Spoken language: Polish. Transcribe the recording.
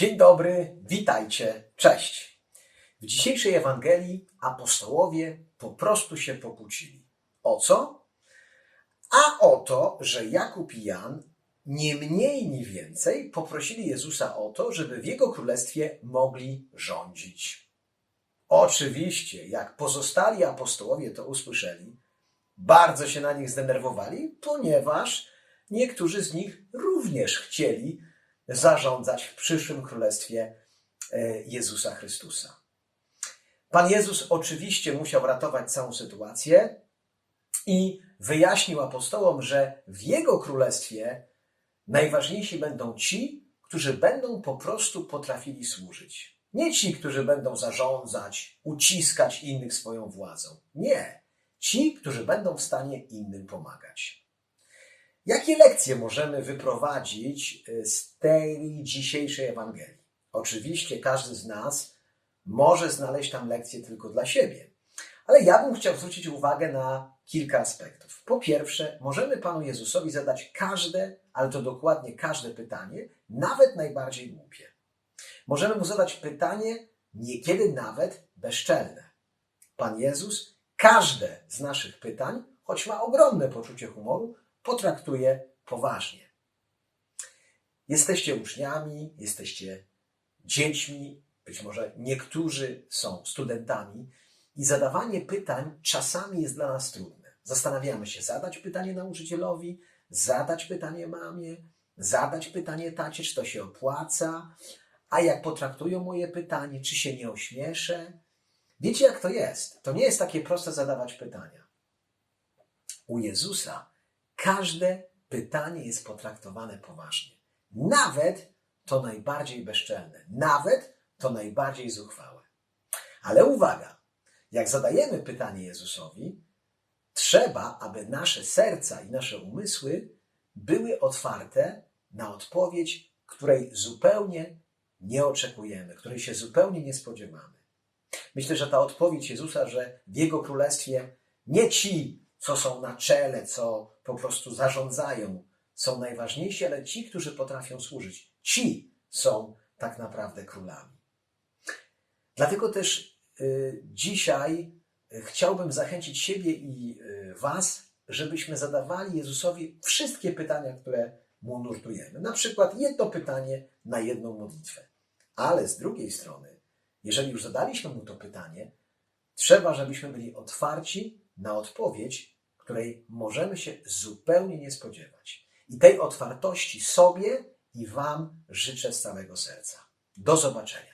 Dzień dobry, witajcie, cześć. W dzisiejszej Ewangelii apostołowie po prostu się pokłócili. O co? A o to, że Jakub i Jan nie mniej, ni więcej poprosili Jezusa o to, żeby w Jego królestwie mogli rządzić. Oczywiście, jak pozostali apostołowie to usłyszeli, bardzo się na nich zdenerwowali, ponieważ niektórzy z nich również chcieli zarządzać w przyszłym królestwie e, Jezusa Chrystusa. Pan Jezus oczywiście musiał ratować całą sytuację i wyjaśnił apostołom, że w Jego królestwie najważniejsi będą ci, którzy będą po prostu potrafili służyć. Nie ci, którzy będą zarządzać, uciskać innych swoją władzą. Nie. Ci, którzy będą w stanie innym pomagać. Jakie lekcje możemy wyprowadzić y, z tej dzisiejszej Ewangelii? Oczywiście każdy z nas może znaleźć tam lekcje tylko dla siebie, ale ja bym chciał zwrócić uwagę na kilka aspektów. Po pierwsze, możemy Panu Jezusowi zadać każde, ale to dokładnie każde pytanie, nawet najbardziej głupie. Możemy mu zadać pytanie, niekiedy nawet bezczelne. Pan Jezus każde z naszych pytań, choć ma ogromne poczucie humoru, potraktuje poważnie. Jesteście uczniami, jesteście dziećmi, być może niektórzy są studentami i zadawanie pytań czasami jest dla nas trudne. Zastanawiamy się, zadać pytanie nauczycielowi, zadać pytanie mamie, zadać pytanie tacie, czy to się opłaca, a jak potraktują moje pytanie, czy się nie ośmieszę. Wiecie, jak to jest? To nie jest takie proste zadawać pytania. U Jezusa każde pytanie jest potraktowane poważnie. Nawet to najbardziej bezczelne, nawet to najbardziej zuchwałe. Ale uwaga, jak zadajemy pytanie Jezusowi, trzeba, aby nasze serca i nasze umysły były otwarte na odpowiedź, której zupełnie nie oczekujemy, której się zupełnie nie spodziewamy. Myślę, że ta odpowiedź Jezusa, że w Jego królestwie nie ci, co są na czele, co po prostu zarządzają, są najważniejsi, ale ci, którzy potrafią służyć, ci są tak naprawdę królami. Dlatego też y, dzisiaj y, chciałbym zachęcić siebie i y, Was, żebyśmy zadawali Jezusowi wszystkie pytania, które mu nurtujemy. Na przykład jedno pytanie na jedną modlitwę. Ale z drugiej strony, jeżeli już zadaliśmy mu to pytanie, trzeba, żebyśmy byli otwarci na odpowiedź, której możemy się zupełnie nie spodziewać. I tej otwartości sobie i Wam życzę z całego serca. Do zobaczenia.